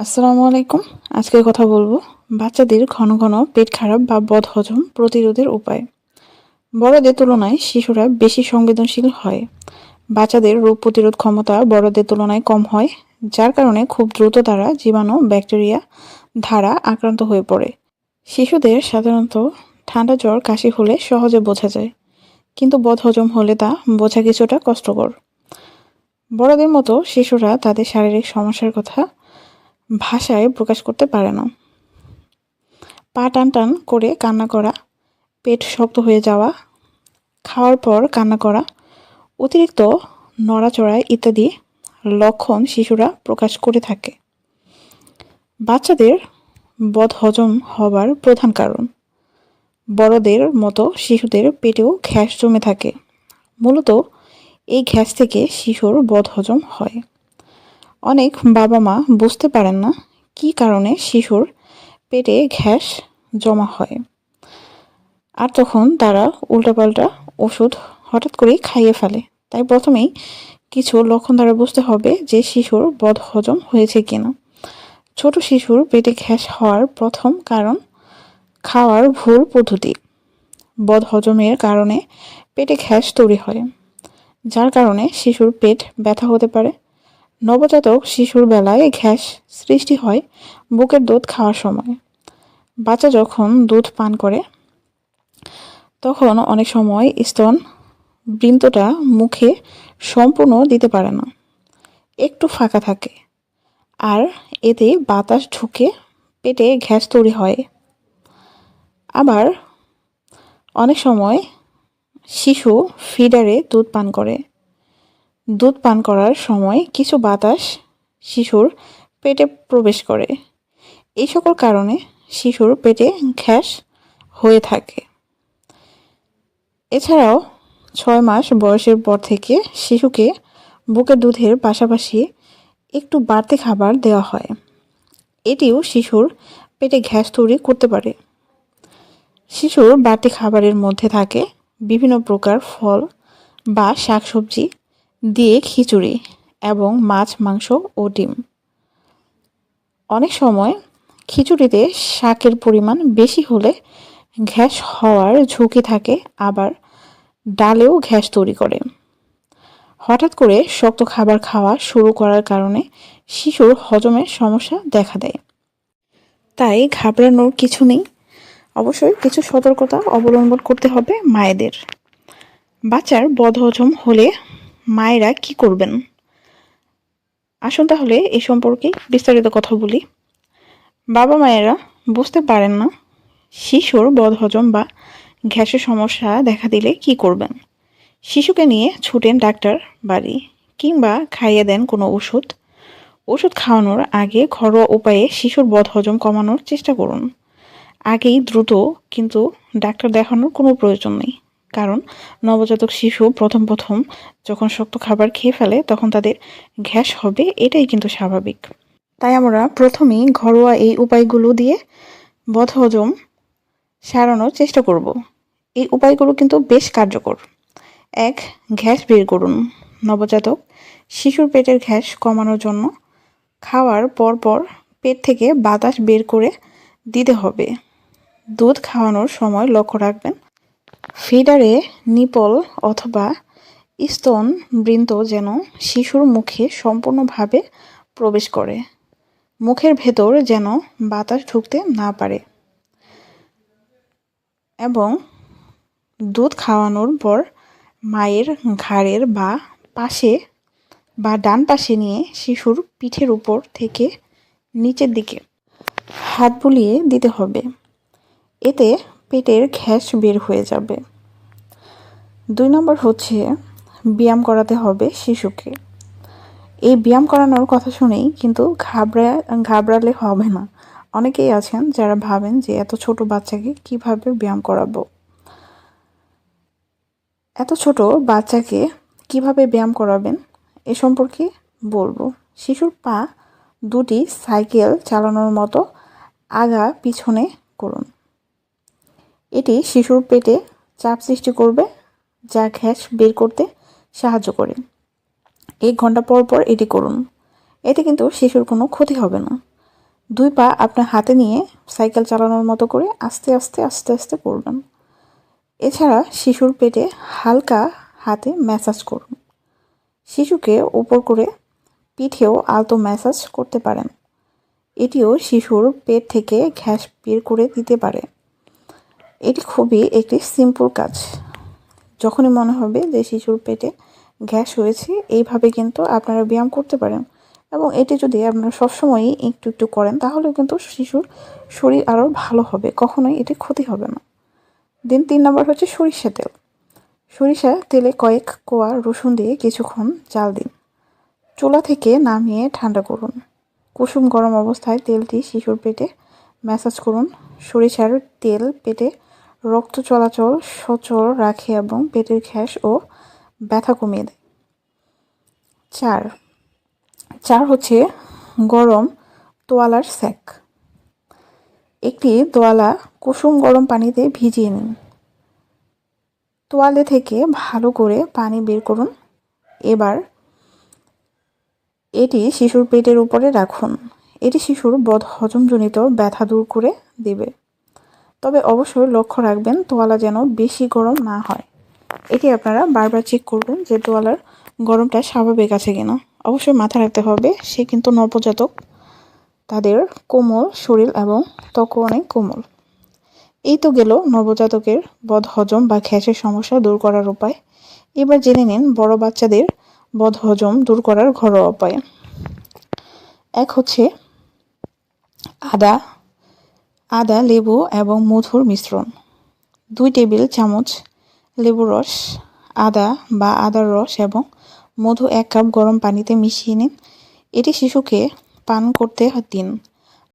আসসালামু আলাইকুম আজকে কথা বলব বাচ্চাদের ঘন ঘন পেট খারাপ বা বদহজম প্রতিরোধের উপায়। বড়দের তুলনায় শিশুরা বেশি সংবেদনশীল হয়। বাচ্চাদের রোগ প্রতিরোধ ক্ষমতা বড়দের তুলনায় কম হয়, যার কারণে খুব দ্রুত তারা জীবাণু, ব্যাকটেরিয়া ধারা আক্রান্ত হয়ে পড়ে। শিশুদের সাধারণত ঠান্ডা জ্বর, কাশি হলে সহজে বোঝা যায়, কিন্তু বদহজম হলে তা বোঝা কিছুটা কষ্টকর। বড়দের মতো শিশুরা তাদের শারীরিক সমস্যার কথা ভাষায় প্রকাশ করতে পারে না। পা টান টান করে কান্না করা, পেট শক্ত হয়ে যাওয়া, খাওয়ার পর কান্না করা, অতিরিক্ত নড়াচড়া ইত্যাদি লক্ষণ শিশুরা প্রকাশ করে থাকে। বাচ্চাদের বদহজম হবার প্রধান কারণ। বড়দের মতো শিশুদের পেটেও ঘ্যাস জমে থাকে। মূলত এই ঘ্যাস থেকে শিশুর বদহজম হয়। অনেক বাবা মা বুঝতে পারেন না কি কারণে শিশুর পেটে ঘ্যাস জমা হয়। আর তখন তারা উল্টাপাল্টা ওষুধ হঠাৎ করেই খাইয়ে ফেলে। তাই প্রথমেই কিছু লক্ষণ দ্বারা বুঝতে হবে যে শিশুর বদহজম হয়েছে কিনা। ছোট শিশুর পেটে ঘ্যাস হওয়ার প্রথম কারণ খাওয়ার ভুল পদ্ধতি। বদহজমের কারণে পেটে ঘ্যাস তৈরি হয়, যার কারণে শিশুর পেট ব্যথা হতে পারে। নবজাতক শিশুর বেলায় ঘ্যাস সৃষ্টি হয় বুকের দুধ খাওয়ার সময়। বাচ্চা যখন দুধ পান করে, তখন অনেক সময় স্তন বৃন্তটা মুখে সম্পূর্ণ দিতে পারে না। একটু ফাঁকা থাকে আর এতে বাতাস ঢুকে পেটে ঘ্যাস তৈরি হয়। আবার অনেক সময় শিশু ফিডারে দুধ পান করে। দুধ পান করার সময় কিছু বাতাস শিশুর পেটে প্রবেশ করে। এই সকল কারণে শিশুর পেটে ঘ্যাস হয়ে থাকে। এছাড়াও ছয় মাস বয়সের পর থেকে শিশুকে বুকে দুধের পাশাপাশি একটু বাড়তি খাবার দেওয়া হয়। এটিও শিশুর পেটে ঘ্যাস তৈরি করতে পারে। শিশুর বাড়তি খাবারের মধ্যে থাকে বিভিন্ন প্রকার ফল বা শাকসবজি দিয়ে খিচুড়ি এবং মাছ, মাংস ও ডিম। অনেক সময় খিচুড়িতে শাকের পরিমাণ বেশি হলে ঘ্যাস হওয়ার ঝুঁকি থাকে, আবার ডালেও ঘ্যাস তৈরি করে। হঠাৎ করে শক্ত খাবার খাওয়া শুরু করার কারণে শিশুর হজমের সমস্যা দেখা দেয়। তাই ঘাবড়ানোর কিছু নেই। অবশ্যই কিছু সতর্কতা অবলম্বন করতে হবে মায়েদের। বাচ্চার বদহজম হলে মায়েরা কি করবেন? আসুন তাহলে এ সম্পর্কে বিস্তারিত কথা বলি। বাবা মায়েরা বুঝতে পারেন না, শিশুর বদহজম বা গ্যাসের সমস্যা দেখা দিলে কি করবেন? শিশুকে নিয়ে ছুটেন ডাক্তার বাড়ি কিংবা খাইয়ে দেন কোনো ওষুধ। ওষুধ খাওয়ানোর আগে ঘরোয়া উপায়ে শিশুর বদহজম কমানোর চেষ্টা করুন। আগেই দ্রুত, কিন্তু ডাক্তার দেখানোর কোনো প্রয়োজন নেই। কারণ নবজাতক শিশু প্রথম প্রথম যখন শক্ত খাবার খেয়ে ফেলে তখন তাদের গ্যাস হবে, এটাই কিন্তু স্বাভাবিক। তাই আমরা প্রথমেই ঘরোয়া এই উপায়গুলো দিয়ে বদহজম সারানোর চেষ্টা করব। এই উপায়গুলো কিন্তু বেশ কার্যকর। এক গ্যাস বের করুন। নবজাতক শিশুর পেটের গ্যাস কমানোর জন্য খাওয়ার পর পর পেট থেকে বাতাস বের করে দিতে হবে। দুধ খাওয়ানোর সময় লক্ষ্য রাখবেন ফিডারে নিপল অথবা স্তন বৃন্ত যেন শিশুর মুখে সম্পূর্ণভাবে প্রবেশ করে। মুখের ভেতর যেন বাতাস ঢুকতে না পারে। এবং দুধ খাওয়ানোর পর মায়ের ঘাড়ের বা পাশে বা ডান পাশে নিয়ে শিশুর পিঠের উপর থেকে নিচের দিকে হাত বুলিয়ে দিতে হবে। এতে পেটের ঘ্যাস বের হয়ে যাবে। দুই নম্বর হচ্ছে, ব্যায়াম করাতে হবে শিশুকে। এই ব্যায়াম করানোর কথা শুনেই কিন্তু ঘাবড়া, ঘাবড়ালে হবে না। অনেকেই আছেন যারা ভাবেন যে, এত ছোট বাচ্চাকে কীভাবে ব্যায়াম করাবো? এত ছোট বাচ্চাকে কীভাবে ব্যায়াম করাবেন? এ সম্পর্কে বলব। শিশুর পা দুটি সাইকেল চালানোর মতো আগা পিছনে করুন। এটি শিশুর পেটে চাপ সৃষ্টি করবে, যা গ্যাস বের করতে সাহায্য করে। এক ঘণ্টা পর পর এটি করুন। এতে কিন্তু শিশুর কোনো ক্ষতি হবে না। দুই পা আপনার হাতে নিয়ে সাইকেল চালানোর মতো করে আস্তে আস্তে আস্তে আস্তে করবেন। এছাড়া শিশুর পেটে হালকা হাতে ম্যাসাজ করুন। শিশুকে উপর করে পিঠেও আলতো ম্যাসাজ করতে পারেন। এটিও শিশুর পেট থেকে ঘ্যাস বের করে দিতে পারে। এটি খুবই একটি সিম্পল কাজ। যখনই মনে হবে যে শিশুর পেটে গ্যাস হয়েছে, এইভাবে কিন্তু আপনারা ব্যায়াম করতে পারেন। এবং এটি যদি আপনারা সবসময়ই একটু একটু করেন তাহলে কিন্তু শিশুর শরীর আরও ভালো হবে। কখনোই এটি ক্ষতি হবে না। দিন তিন নম্বর হচ্ছে সরিষা তেল। সরিষা তেলে কয়েক কোয়া রসুন দিয়ে কিছুক্ষণ জাল দিন। চুলা থেকে নামিয়ে ঠান্ডা করুন। কুসুম গরম অবস্থায় তেলটি শিশুর পেটে ম্যাসাজ করুন। সরিষার তেল পেটে রক্ত চলাচল সচল রাখে এবং পেটের গ্যাস ও ব্যথা কমিয়ে দেয়। চার চার হচ্ছে গরম তোয়ালার স্যাক। একটি তোয়ালা কুসুম গরম পানিতে ভিজিয়ে নিন। তোয়ালে থেকে ভালো করে পানি বের করুন। এবার এটি শিশুর পেটের উপরে রাখুন। এটি শিশুর বদ হজমজনিত ব্যথা দূর করে দেবে। তবে অবশ্যই লক্ষ্য রাখবেন তোয়ালা যেন বেশি গরম না হয়। এটি আপনারা বারবার চেক করবেন যে তোয়ালার গরমটা স্বাভাবিক আছে কিনা। অবশ্যই মাথায় রাখতে হবে, সে কিন্তু নবজাতক। তাদের কোমল শরীর এবং ত্বকও অনেক কোমল। এই তো গেল নবজাতকের বদহজম বা গ্যাসের সমস্যা দূর করার উপায়। এবার জেনে নিন বড় বাচ্চাদের বদহজম দূর করার ঘরোয়া উপায়। এক হচ্ছে আদা আদা, লেবু এবং মধুর মিশ্রণ। দুই টেবিল চামচ লেবু রস, আদা বা আদার রস এবং মধু এক কাপ গরম পানিতে মিশিয়ে নিন। এটি শিশুকে পান করতে দিন।